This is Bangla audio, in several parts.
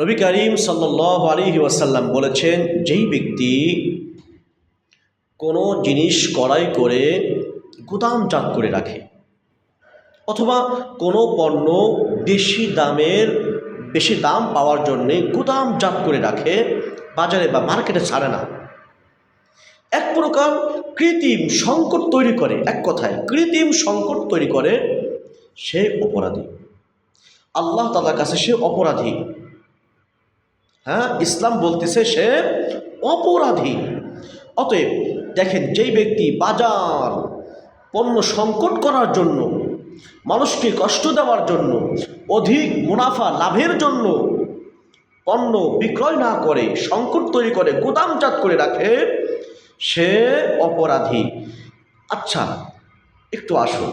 নবী করিম সাল্লাহ ওয়াসাল্লাম বলেছেন, যেই ব্যক্তি কোনো জিনিস কড়াই করে গুদামজাত করে রাখে অথবা কোনো পণ্য বেশি দামের, বেশি দাম পাওয়ার জন্যে গুদামজাত করে রাখে, বাজারে বা মার্কেটে ছাড়ে না। এক প্রকার কৃত্রিম সংকট তৈরি করে, এক কথায় কৃত্রিম সংকট তৈরি করে সে অপরাধী। আল্লাহ তালার কাছে সে অপরাধী। হ্যাঁ ইসলাম বলতেছে সে অপরাধী। অতএব দেখেন, যেই ব্যক্তি বাজার পণ্য সংকট করার জন্য, মানুষকে কষ্ট দেওয়ার জন্য, অধিক মুনাফা লাভের জন্য পণ্য বিক্রয় না করে, সংকট তৈরি করে, গুদামজাত করে রাখে, সে অপরাধী। আচ্ছা একটু আসুন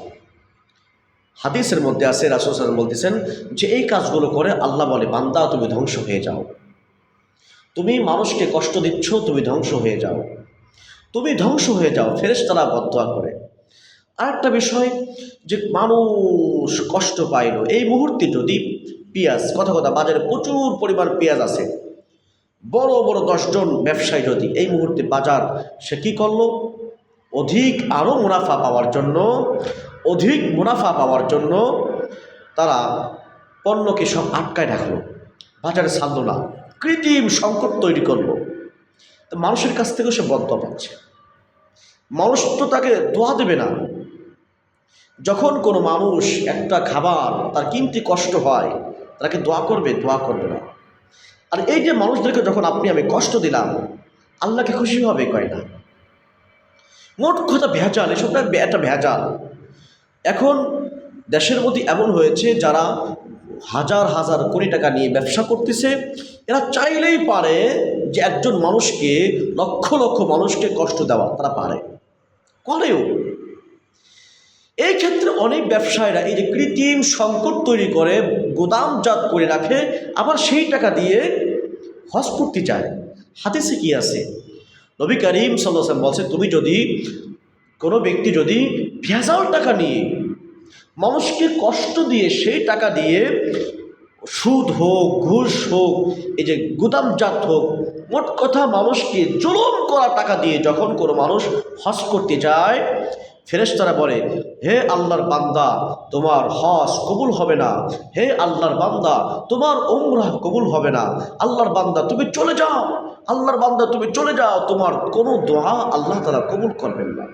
হাদিসের মধ্যে আছে, রাসুল বলতেছেন যে, এই কাজগুলো করে আল্লাহ বলে, বান্দা তুমি ধ্বংস হয়ে যাও। তুমি মানুষকে কষ্ট দিচ্ছ, তুমি ধ্বংস হয়ে যাও। তুমি ধ্বংস হয়ে যাও, ফেরেশতারা বদয়া করে। আরেকটা বিষয় যে মানুষ কষ্ট পাইল, এই মুহূর্তে যদি পেঁয়াজ, কথা কথা, বাজারে প্রচুর পরিমাণ পেঁয়াজ আছে, বড় বড় দশজন ব্যবসায়ী যদি এই মুহূর্তে বাজার, সে কী করল? অধিক আরও মুনাফা পাওয়ার জন্য, অধিক মুনাফা পাওয়ার জন্য তারা পণ্যকে সব আটকায় রাখল। বাজারে ছাড়লো না। কৃত্রিম সংকট তৈরি করল। তো মানুষের কাছ থেকেও সে বদ্ধ পাচ্ছে মানুষ তো তাকে দোয়া দেবে না। যখন কোনো মানুষ একটা খাবার তার কিনতে কষ্ট হয়, তাকে দোয়া করবে দোয়া করবে না। আর এই যে মানুষদেরকে যখন আপনি আমি কষ্ট দিলাম, আল্লাহকে খুশি হবে কয় না? মোট কথা ভেজাল এসবটা একটা ভেজাল। এখন দেশের মধ্যে এমন হয়েছে যারা হাজার হাজার কোটি টাকা নিয়ে ব্যবসা করতেছে, এরা চাইলেই পারে যে একজন মানুষকে, লক্ষ লক্ষ মানুষকে কষ্ট দেওয়া, তারা পারে। করেও। এই ক্ষেত্রে অনেক ব্যবসায়ীরা এই যে কৃত্রিম সংকট তৈরি করে, গোদামজাত করে রাখে, আবার সেই টাকা দিয়ে হজ করতে চায়। হাদিসে কি আছে? নবী করিম সাল্লাম বলছে, তুমি যদি কোনো ব্যক্তি যদি ভেজাল টাকা নিয়ে মানুষকে কষ্ট দিয়ে, সেই টাকা দিয়ে সুদ হোক, ঘুষ হোক, এই যে গুদামজাত হোক, মোট কথা মানুষকে জুলুম করা টাকা দিয়ে যখন কোনো মানুষ হজ করতে যায়, ফেরেশতারা বলে, হে আল্লাহর বান্দা, তোমার হজ কবুল হবে না। হে আল্লাহর বান্দা, তোমার উমরাহ কবুল হবে না। আল্লাহর বান্দা, তুমি চলে যাও। আল্লাহর বান্দা, তুমি চলে যাও। তোমার কোনো দোয়া আল্লাহ তারা কবুল করবেন না।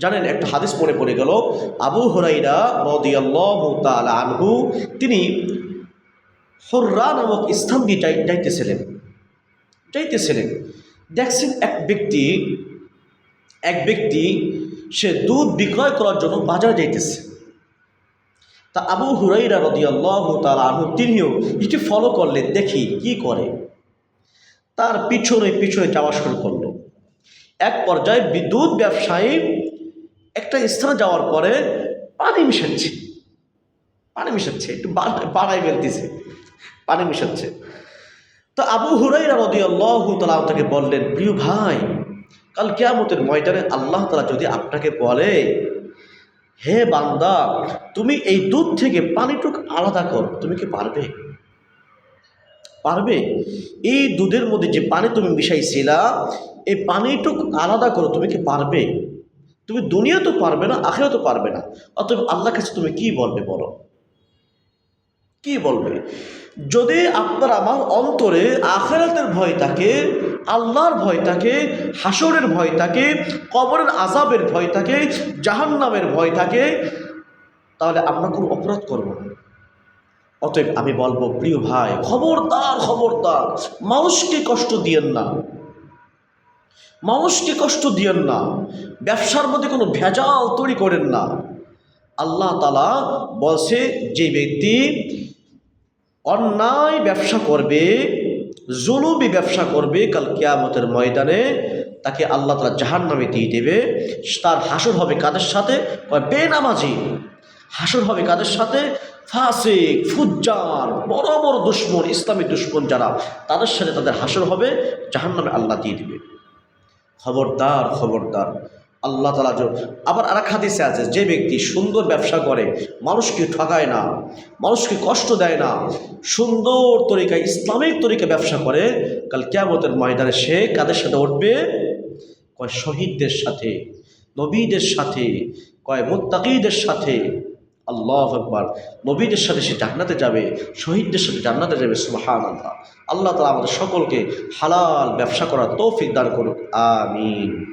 জানেন, একটা হাদিস মনে পড়ে গেল, আবু হরাইরা রদিয়াল্লাহ আনহু, তিনি হর্রা নামক স্থান দিয়ে যাই, যাইতেছিলেন। যাইতেছিলেন। দেখছেন এক ব্যক্তি এক ব্যক্তি, সে দুধ বিক্রয় করার জন্য বাজারে যাইতেছে। তা আবু হুরাইরা রদিয়াল্লাহ তালা আনহু, তিনিও এটি ফলো করলেন, দেখি কি করে। তার পিছনে পিছনে যাওয়া শুরু করল। এক পর্যায়ে বিদ্যুৎ ব্যবসায়ী একটা স্থানে যাওয়ার পরে পানি মিশাচ্ছে। পানি মিশাচ্ছে, একটু বাড়াই ফেলতেছে। পানি মিশাচ্ছে। তো আবু হুরাইরা রদি তালা তাকে বললেন, প্রিয় ভাই, কাল কেয়ামতের ময়দানে আল্লাহ তালা যদি আপনাকে বলে, হে বান্দা, তুমি এই দুধ থেকে পানিটুক আলাদা কর, তুমি কি পারবে? পারবে? এই দুধের মধ্যে যে পানি তুমি মিশাইছিলা, এই পানিটুক আলাদা করো, তুমি কি পারবে তুমি দুনিয়া তো পারবে না আখেরা তো পারবে না। অতএব আল্লাহ কাছে তুমি কি বলবে বলো? কি বলবে? যদি আপনার আমার অন্তরে আখেরাতের ভয় থাকে, আল্লাহর ভয় থাকে, হাসরের ভয় থাকে, কবরের আজাবের ভয় থাকে, জাহান্নামের ভয় থাকে, তাহলে আমরা কোনো অপরাধ করব না। অতএব আমি বলব, প্রিয় ভাই, খবরদার খবরদার, মানুষকে কষ্ট দিয়েন না। মানুষকে কষ্ট দিয়েন না। ব্যবসার মধ্যে কোনো ভেজাল তৈরি করেন না। আল্লাহ তালা বলছে, যে ব্যক্তি অন্যায় ব্যবসা করবে জুলুবি ব্যবসা করবে কাল কেয়ামতের ময়দানে, তাকে আল্লাহ তালা জাহান নামে দিয়ে দেবে। তার হাসর হবে কাদের সাথে? বেনামাজি। হাসর হবে কাদের সাথে? ফাসিক, ফুজ্জার, বড় বড় দুশ্মন, ইসলামী দুশ্মন যারা, তাদের সাথে তাদের হাসর হবে জাহান নামে আল্লাহ দিয়ে দিবে। খবরদার খবরদার। আল্লাহ তালা আবার আর এক হাদিসে আছে, যে ব্যক্তি সুন্দর ব্যবসা করে, মানুষকে ঠকায় না, মানুষকে কষ্ট দেয় না, সুন্দর তরিকায়, ইসলামিক তরিকা ব্যবসা করে, কাল কেয়ামতের ময়দানে সে কাদের সাথে উঠবে? কয় শহীদদের সাথে, নবীদের সাথে, কয় মুত্তাকিদের সাথে। আল্লাহ আকবর। নবীদের সাথে সে জান্নাতে যাবে, শহীদদের সাথে জান্নাতে যাবে সুহান আল্লাহ আল্লাহ তালা আমাদের সকলকে হালাল ব্যবসা করার তৌফিক দান করুক। আমিন।